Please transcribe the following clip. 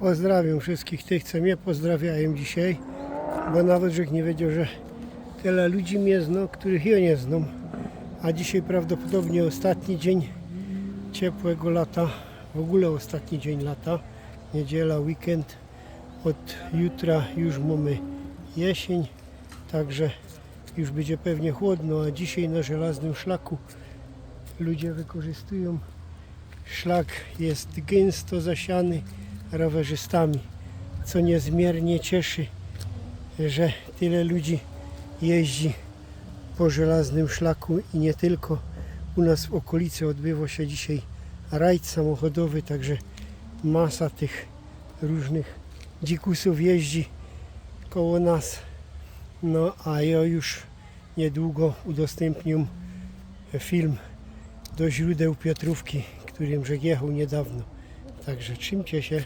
Pozdrawiam wszystkich tych, co mnie pozdrawiają dzisiaj, bo nawet żech nie wiedział, że tyle ludzi mnie zna, których ja nie znam. A dzisiaj prawdopodobnie ostatni dzień ciepłego lata, w ogóle ostatni dzień lata, niedziela, weekend. Od jutra już mamy jesień, także już będzie pewnie chłodno, a dzisiaj na żelaznym szlaku ludzie wykorzystują. Szlak jest gęsto zasiany rowerzystami, co niezmiernie cieszy, że tyle ludzi jeździ po żelaznym szlaku i nie tylko. U nas w okolicy odbywa się dzisiaj rajd samochodowy, także masa tych różnych dzikusów jeździ koło nas. No a ja już niedługo udostępnię film do źródeł Piotrówki, którym że jechał niedawno. Także trzymcie się.